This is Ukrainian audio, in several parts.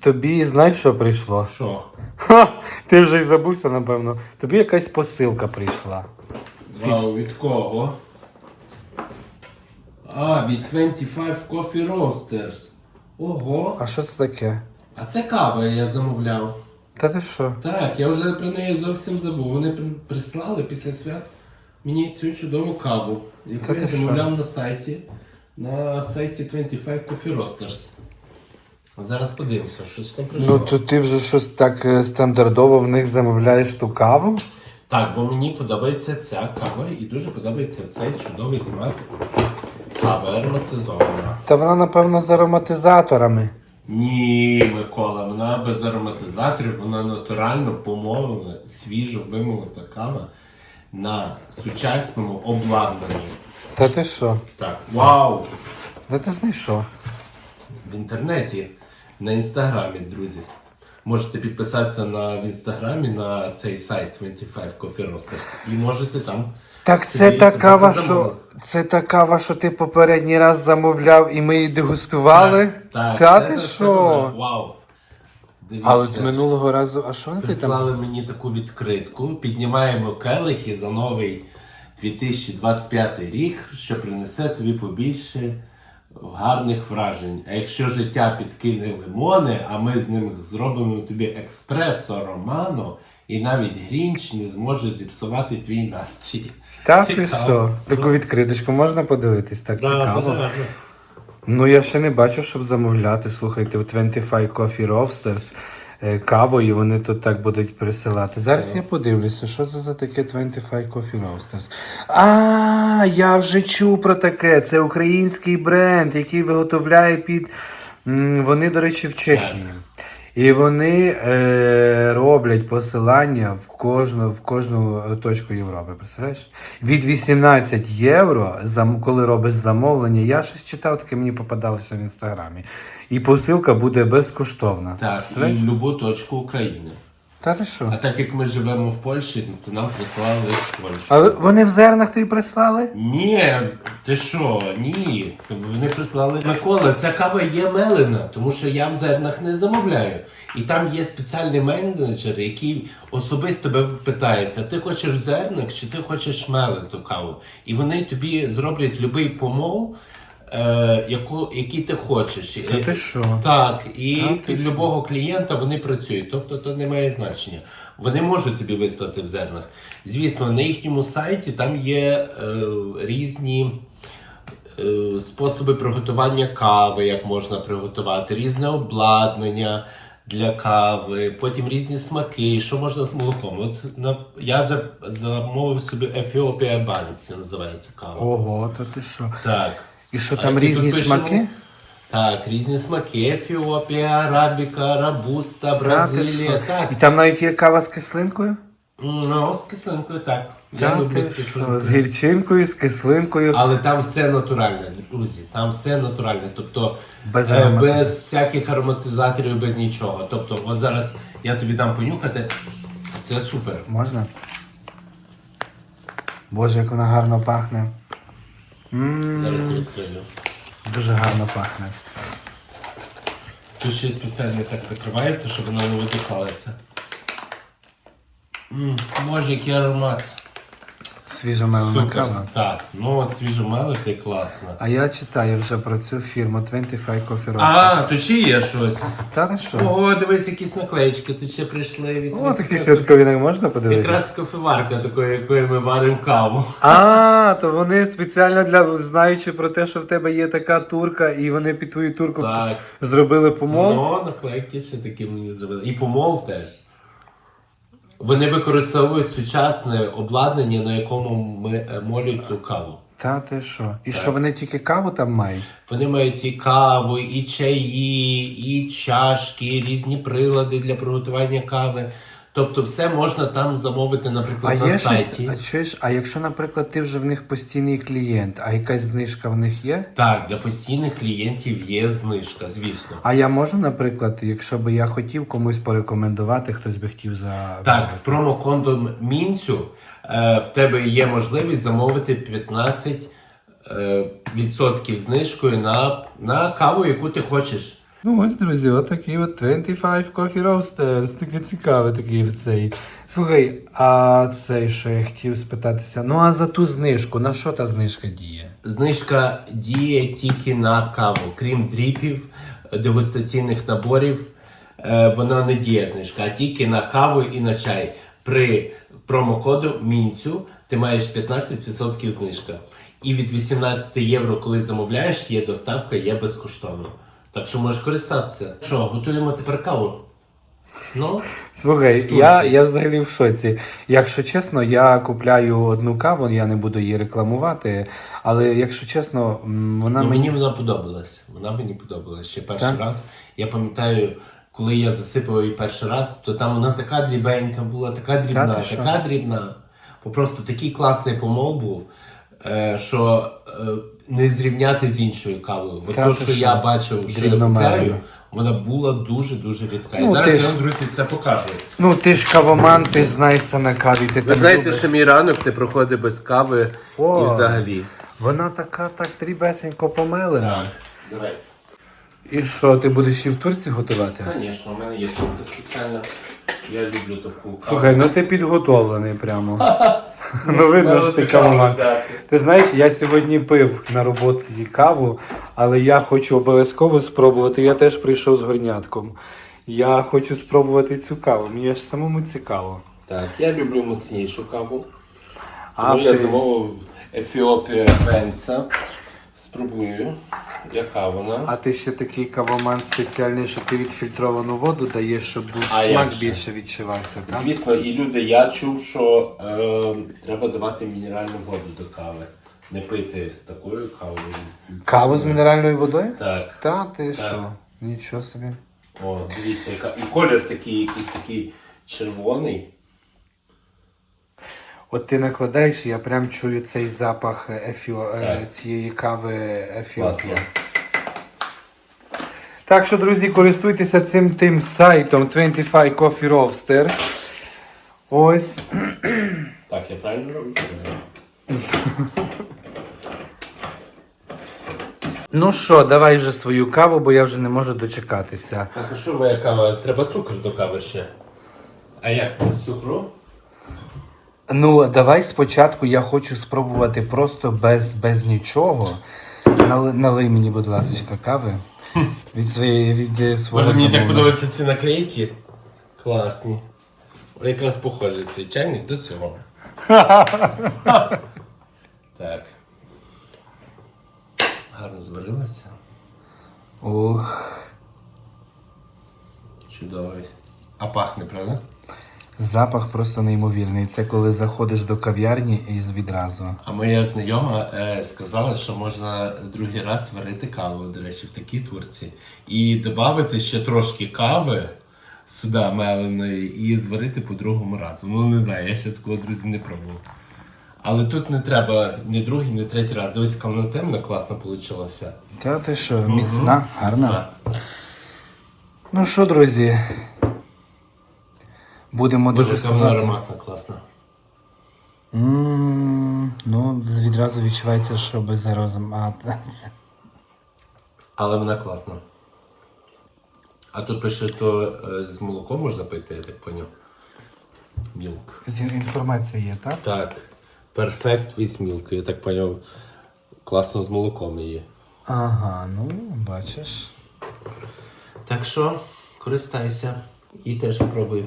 тобі знаєш, що прийшло? Що? Ха, ти вже й забувся, напевно. Тобі якась посилка прийшла. Вау, від кого? А, від 25 Coffee Roasters. Ого. А що це таке? А це кава я замовляв. Та ти що? Так, я вже про неї зовсім забув. Вони при- прислали після свят мені цю чудову каву, яку Та я ти замовляв на сайті. На сайті 25 Coffee Roasters. Зараз подивимося, що ж там прийшло. Ну то ти вже щось так е, стандартово в них замовляєш ту каву? Так, бо мені подобається ця кава і дуже подобається цей чудовий смак кави ароматизована. Та вона, напевно, з ароматизаторами. Ні, Микола, вона без ароматизаторів, вона натурально помолена, свіжо вимолота кава на сучасному обладнанні. Та ти що? Так, вау! Де ти знайшов? В інтернеті, на інстаграмі, друзі. Можете підписатися на в інстаграмі на цей сайт 25 Coffee Roasters і можете там. Так це та кава, що. Це та кава, що ти попередній раз замовляв і ми її дегустували? Так, Та це- ти що? Вау! Дивіться. А от минулого разу, а що ти там? Прислали мені таку відкритку. Піднімаємо келихи за новий 2025 рік, що принесе тобі побільше гарних вражень. А якщо життя підкине лимони, а ми з ним зробимо тобі експресо романо, і навіть грінч не зможе зіпсувати твій настрій. Та ти Цікаво. що? Таку відкриточку можна подивитись, так Да, цікаво. Да, да. Ну я ще не бачив, щоб замовляти. Слухайте, у 25 Coffee Roasters е, каву, і вони тут так будуть присилати. Зараз я подивлюся, що це за таке 25 Coffee Roasters. А, я вже чув про таке. Це український бренд, який виготовляє під. Вони, до речі, в Чехії. І вони е, роблять посилання в кожну, в кожну точку Європи. Представляєш? Від 18 євро, коли робиш замовлення. Я щось читав, таке мені попадалося в інстаграмі. І посилка буде безкоштовна. Так, і в будь-яку точку України. Та ти що? А так як ми живемо в Польщі, ну, то нам прислали в Польщу. А ви- вони в зернах тобі прислали? Ні, ти що? Ні. Це Вони прислали Микола, ця кава є мелена, тому що я в зернах не замовляю. І там є спеціальний менеджер, який особисто тебе питається, ти хочеш в зернах чи ти хочеш мелену каву. І вони тобі зроблять будь-який помол, е, яку, який ти хочеш. Та ти що? Так, і Та ти під що? любого клієнта вони працюють, тобто то не має значення. Вони можуть тобі вислати в зернах. Звісно, на їхньому сайті там є е, різні е, способи приготування кави, як можна приготувати, різне обладнання для кави, потім різні смаки, що можна з молоком. От на, я за, замовив собі Ефіопія Бані, це називається кава. Ого, та ти що? Так. І що там які різні смаки? Так, різні смаки. Ефіопія, арабіка, рабуста, Бразилія. що? Так. І там навіть є кава з кислинкою? Ну, з кислинкою, так. Я Та люблю з кислинкою. З гірчинкою, з кислинкою. Але там все натуральне, друзі. Там все натуральне. Тобто Без е, без всяких ароматизаторів, без нічого. Тобто, от зараз я тобі дам понюхати. Це супер. Можна? Боже, як вона гарно пахне. Зараз відкрию. Дуже гарно пахне. Тут ще спеціально так закривається, щоб воно не витикалося. М, Боже, який аромат. Свіжомелена Супер. кава. Так, ну от свіжомелика і класно. А я читаю вже про цю фірму 25 Coffee Roasters. А, тут ще є щось. Та ти що? Ого, дивись, якісь наклеїчки тут ще прийшли від О, від- такі святкові не можна подивитися? Якраз кофеварка такої, якою ми варимо каву. А, то вони спеціально для знаючи про те, що в тебе є така турка, і вони під твою турку Так. зробили помол. Ну, наклейки ще такі мені зробили. І помол теж. Вони використовують сучасне обладнання, на якому ми е, молють цю каву. Та ти що? І що вони тільки каву там мають? Вони мають і каву, і чаї, і чашки, різні прилади для приготування кави. Тобто все можна там замовити, А наприклад, на є щось, сайті. а чуєш, а якщо, наприклад, ти вже в них постійний клієнт, а якась знижка в них є? Так, для постійних клієнтів є знижка, звісно. А я можу, наприклад, якщо би я хотів комусь порекомендувати, хтось би хотів за Так, з промокодом Мінцю е, в тебе є можливість замовити 15 е, відсотків знижкою на, на каву, яку ти хочеш. Ну ось, друзі, отакий от 25 Coffee Roasters. Таке цікаве такий цей. Слухай, а цей, що я хотів спитатися, ну а за ту знижку, на що та знижка діє? Знижка діє тільки на каву. Крім дріпів, дегустаційних наборів, е, вона не діє знижка, а тільки на каву і на чай. При промокоду Мінцю ти маєш 15% знижка. І від 18 євро, коли замовляєш, є доставка, є безкоштовно. Так що можеш користатися. Що, готуємо тепер каву? Ну, Слухай, Турції. я, я взагалі в шоці. Якщо чесно, я купляю одну каву, я не буду її рекламувати. Але якщо чесно, м, вона Ну, мені. мені вона подобалась. Вона мені подобалась ще перший Так? раз. Я пам'ятаю, коли я засипав її перший раз, то там вона така дрібенька була, така дрібна, ти що? така дрібна. Бо просто такий класний помол був, е, що е, не зрівняти з іншою кавою. От Та то, ти що що? я бачив, що я купляю, вона була дуже-дуже рідка. Ну, І зараз ти я ж- вам, друзі, це покажу. Ну, ти ж кавоман, ти ж знаєшся на каві, ти Ви знаєте, любиш. що мій ранок не проходить без кави О. і взагалі. Вона така так дрібесенько помелена. Давай. І що, ти будеш її в Турції готувати? Звісно, у мене є турка спеціальна. Я люблю таку каву. Слухай, ну ти підготовлений прямо. ну видно, що ти кавоман. Ти знаєш, я сьогодні пив на роботі каву, але я хочу обов'язково спробувати. Я теж прийшов з горнятком. Я хочу спробувати цю каву. Мені аж самому цікаво. Так, я люблю міцнішу каву. А Тому я ти- замовив Ефіопія Бенца. Спробую, яка вона. А ти ще такий кавоман спеціальний, що ти відфільтровану воду даєш, щоб був А смак більше відчувався, так? Звісно, і люди, я чув, що е, треба давати мінеральну воду до кави. Не пити з такою кавою. Каву з мінеральною водою? Так. Та ти Так. що? Нічого собі. О, дивіться, яка. І колір такий, якийсь такий червоний. От ти накладаєш, я прям чую цей запах ефіо... е, цієї кави Ефіопія. Так що, друзі, користуйтеся цим тим сайтом 25 Coffee Roaster. Ось. Так, я правильно роблю? Ну що, давай вже свою каву, бо я вже не можу дочекатися. Так, а що моя кава? Треба цукор до кави ще. А як без цукру? Ну, давай спочатку я хочу спробувати просто без, без нічого. Нали, налий мені, будь ласка, кави. Від своєї від свого Може мені так замовлення. подобаються ці наклейки? Класні. Якраз похоже цей чайник до цього. так. Гарно зварилося. Ох, Чудово. А пахне, правда? Запах просто неймовірний. Це коли заходиш до кав'ярні і відразу. А моя знайома е, сказала, що можна другий раз варити каву, до речі, в такій турці. І додати ще трошки кави сюди меленої і зварити по другому разу. Ну не знаю, я ще такого друзі не пробував. Але тут не треба ні другий, ні третій раз. Дивись, яка вона темна, класно вийшла. Та ти що, міцна, гарна. Міцна. Ну що, друзі, будемо Боже, яка вона дегустувати. ароматна, класна. М, Ну, відразу відчувається, що без аромату. Але вона класна. А тут пише, то е, з молоком можна пити, я так поняв. Мілк. З- Інформація є, так? Так. Perfect with milk. Я так поняв. Класно з молоком її. Ага, ну, бачиш. Так що користайся і теж пробуй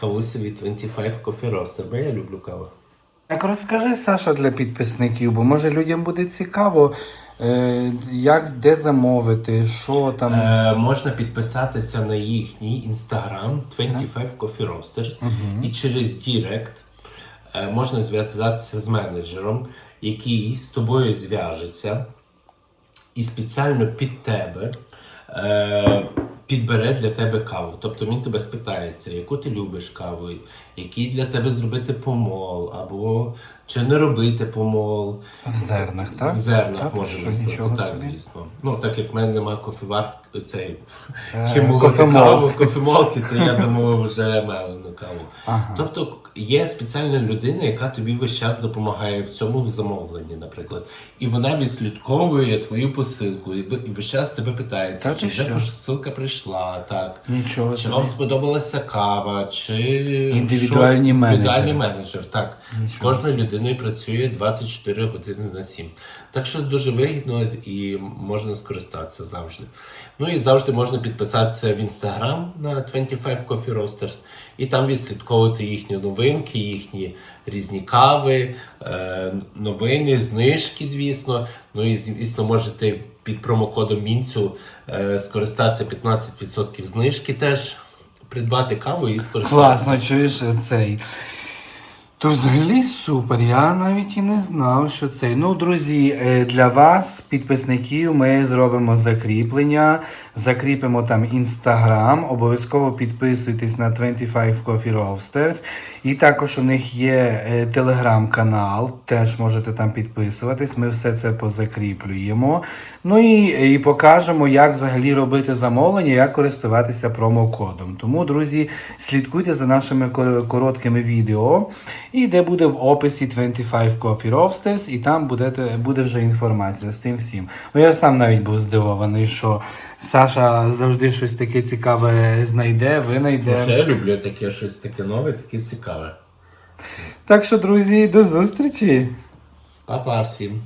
кавусю від 25 Coffee Roaster, бо я люблю каву. Так розкажи, Саша, для підписників, бо може людям буде цікаво, е, як, де замовити, що там. Е, можна підписатися на їхній інстаграм 25 Coffee Roasters і через Дірект е, можна зв'язатися з менеджером, який з тобою зв'яжеться і спеціально під тебе е, підбере для тебе каву. Тобто він тебе спитається, яку ти любиш каву, який для тебе зробити помол, або чи не робити помол. В зернах, так? В зернах Так, може нічого так, звісно. Ну, так як в мене немає кофевар, цей Е, чи молоти каву, кофемолки, то я замовив вже мелену каву. Ага. Тобто є спеціальна людина, яка тобі весь час допомагає в цьому в замовленні, наприклад. І вона відслідковує твою посилку, і весь час тебе питається, Та чи вже посилка прийшла, так. Нічого Чи собі. вам сподобалася кава, чи Індивідуальні що? індивідуальний менеджер, так. З Нічого кожною людиною працює 24 години на 7. Так що дуже вигідно і можна скористатися завжди. Ну і завжди можна підписатися в інстаграм на 25 Coffee Roasters і там відслідковувати їхні новинки, їхні різні кави, е, новини, знижки, звісно. Ну і звісно, можете під промокодом Мінцю е, скористатися 15% знижки теж. Придбати каву і скористатися. Класно, чуєш цей. То взагалі супер. Я навіть і не знав, що цей. Ну, друзі, е, для вас, підписників, ми зробимо закріплення. Закріпимо там інстаграм. Обов'язково підписуйтесь на 25 Coffee Roasters. І також у них є е, телеграм-канал. Теж можете там підписуватись. Ми все це позакріплюємо. Ну і, і покажемо, як взагалі робити замовлення, як користуватися промокодом. Тому, друзі, слідкуйте за нашими короткими відео, і де буде в описі 25 Coffee Roasters, і там буде, буде вже інформація з тим всім. Бо я сам навіть був здивований, що Саша завжди щось таке цікаве знайде, винайде. Ще я люблю таке щось таке нове, таке цікаве. Так що, друзі, до зустрічі! Па-па всім!